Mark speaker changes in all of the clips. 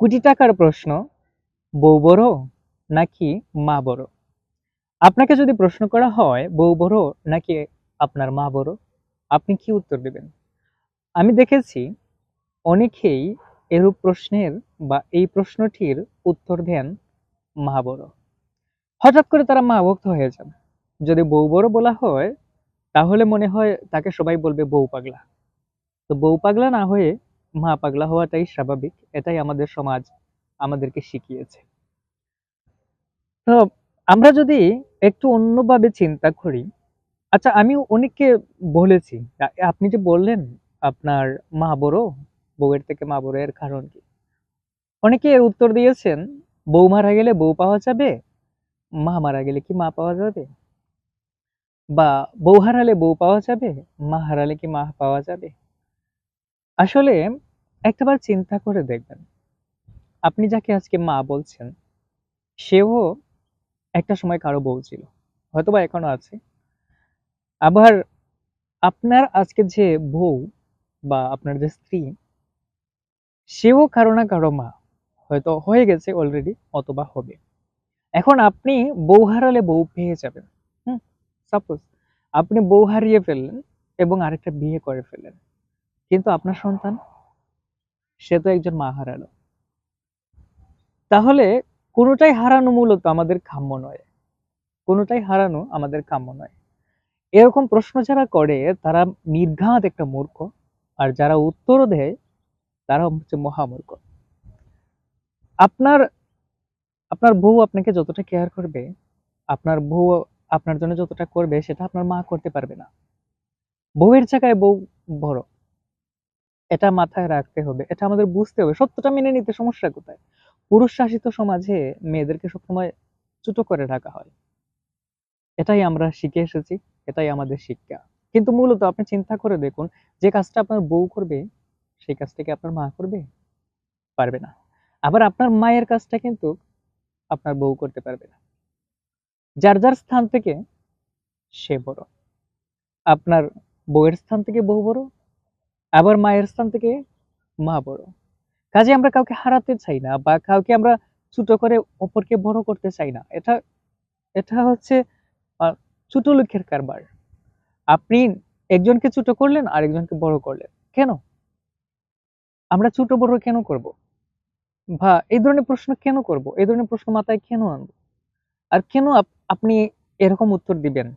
Speaker 1: কোটি টাকার প্রশ্ন, বউ বড় নাকি মা বড়? আপনাকে যদি প্রশ্ন করা হয়, বউ বড় নাকি আপনার মা বড়, আপনি কি উত্তর দেবেন? আমি দেখেছি অনেকেই এরূপ প্রশ্নের বা এই প্রশ্নটির উত্তর দেন মা বড়। হঠাৎ করে তারা মা ভক্ত হয়ে যান। যদি বউ বড় বলা হয়, তাহলে মনে হয় তাকে সবাই বলবে বউ পাগলা। তো বউ পাগলা না হয়ে মা পাগলা হওয়াটাই স্বাভাবিক, এটাই আমাদের সমাজ আমাদেরকে শিখিয়েছে। তো আমরা যদি একটু অন্যভাবে চিন্তা করি আচ্ছা আমি অনেককে বলেছি, আপনি যে বললেন আপনার মা বড়, বউয়ের থেকে মা বড় এর কারণ কি? অনেকে এর উত্তর দিয়েছেন, বউ মারা গেলে বউ পাওয়া যাবে, মা মারা গেলে কি মা পাওয়া যাবে? বা বউ হারালে বউ পাওয়া যাবে, মা হারালে কি মা পাওয়া যাবে? আসলে একটাবার চিন্তা করে দেখবেন। আপনি যাকে আজকে মা বলছেন, সেও একটা সময় কারও বউ ছিল। হয়তোবা এখনও আছে। আবার আপনার আজকে যে বউ বা আপনার যে স্ত্রী, সেও কারও না কারও মা। হয়তো হয়ে গেছে অলরেডি অথবা হবে। এখন আপনি বউ হারালে বউ পেয়ে যাবেন। হুম সাপোজ আপনি বউ হারিয়ে ফেললেন এবং আরেকটা বিয়ে করে ফেললেন। কিন্তু আপনার সন্তান সে তো একজন মা হারালো তাহলে কোনোটাই হারানো মূলত আমাদের কাম্য নয়। কোনোটাই হারানো আমাদের কাম্য নয়। এরকম প্রশ্ন যারা করে, তারা নির্ঘাত একটা মূর্খ, আর যারা উত্তরও দেয়, তারা হচ্ছে মহামূর্খ। আপনার আপনার বউ আপনাকে যতটা কেয়ার করবে, আপনার বউ আপনার জন্য যতটা করবে, সেটা আপনার মা করতে পারবে না। বউয়ের জায়গায় বউ বড়। এটা মাথায় রাখতে হবে, এটা আমাদের বুঝতে হবে। সত্যটা মেনে নিতে সমস্যা কোথায়? পুরুষ শাসিত সমাজে মেয়েদেরকে সবসময় ছোট করে রাখা হয়। এটাই আমরা শিখে এসেছি, এটাই আমাদের শিক্ষা। কিন্তু মূলত আপনি চিন্তা করে দেখুন, যে কাজটা আপনার বউ করবে, সেই কাজটাকে আপনার মা করবে? পারবে না। আবার আপনার মায়ের কাজটা কিন্তু আপনার বউ করতে পারবে না। যার যার স্থান থেকে সে বড়। আপনার বউয়ের স্থান থেকে বউ বড় আবার মায়ের স্থান থেকে মা বড়। কাজে আমরা কাউকে হারাতে চাই না বা কাউকে আমরা ছোট করে অপরকে বড় করতে চাই না। এটা এটা হচ্ছে ছোট লোকের কারবার। আপনি একজনকে ছোট করলেন আর একজনকে বড় করলেন। কেন? আমরা ছোট বড় কেন করব? বা এই ধরনের প্রশ্ন কেন করব? এই ধরনের প্রশ্ন মাথায় কেন আনব? আর কেন আপনি এরকম উত্তর দিবেন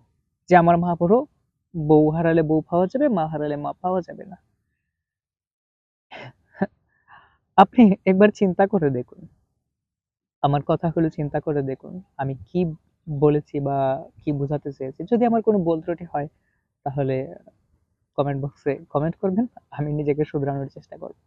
Speaker 1: যে, আমার মা বড়, বউ হারালে বউ পাওয়া যাবে, মা হারালে মা পাওয়া যাবে না আপনি একবার চিন্তা করে দেখুন। আমার কথা হলো চিন্তা করে দেখুন, আমি কি বলেছি বা কি বোঝাতে চেয়েছি। যদি আমার কোনো বল ত্রুটি হয়, তাহলে কমেন্ট বক্সে কমেন্ট করবেন, আমি নিজেকে শুধরানোর চেষ্টা করব।